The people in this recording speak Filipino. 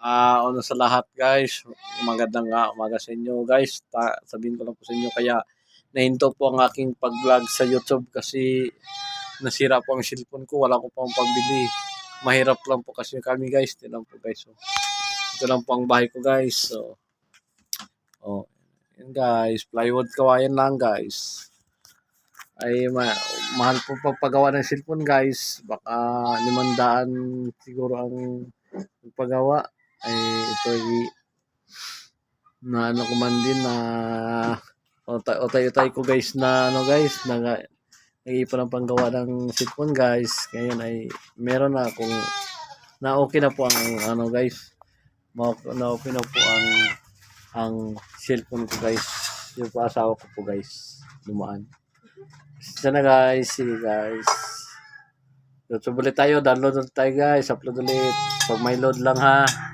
Ah, una sa lahat guys, magandang nga umaga sa inyo guys. Ta sabihin ko lang po sa inyo kaya nahinto po ang aking pag-vlog sa YouTube kasi nasira po ang cellphone ko, wala ko pang pambili. Mahirap lang po kasi kami guys, tingnan po guys. So, ito lang po ang bahay ko guys. So, oh, yun guys, plywood kawayan lang guys. Ay ma mahal po pagpagawa ng cellphone guys. Baka limandaan siguro ang pagpagawa ay ito ay na ano ko man din na utay-utay ko guys na ano guys na nag-iipon ng panggawa ng cellphone guys. Ngayon ay meron na akong na okay na po ang ano guys. Na okay na po ang ang cellphone ko guys. Yung po asawa ko po guys dumaan. Sana guys sige guys. YouTube ulit tayo download ulit tayo guys. Upload ulit. Pag may load lang ha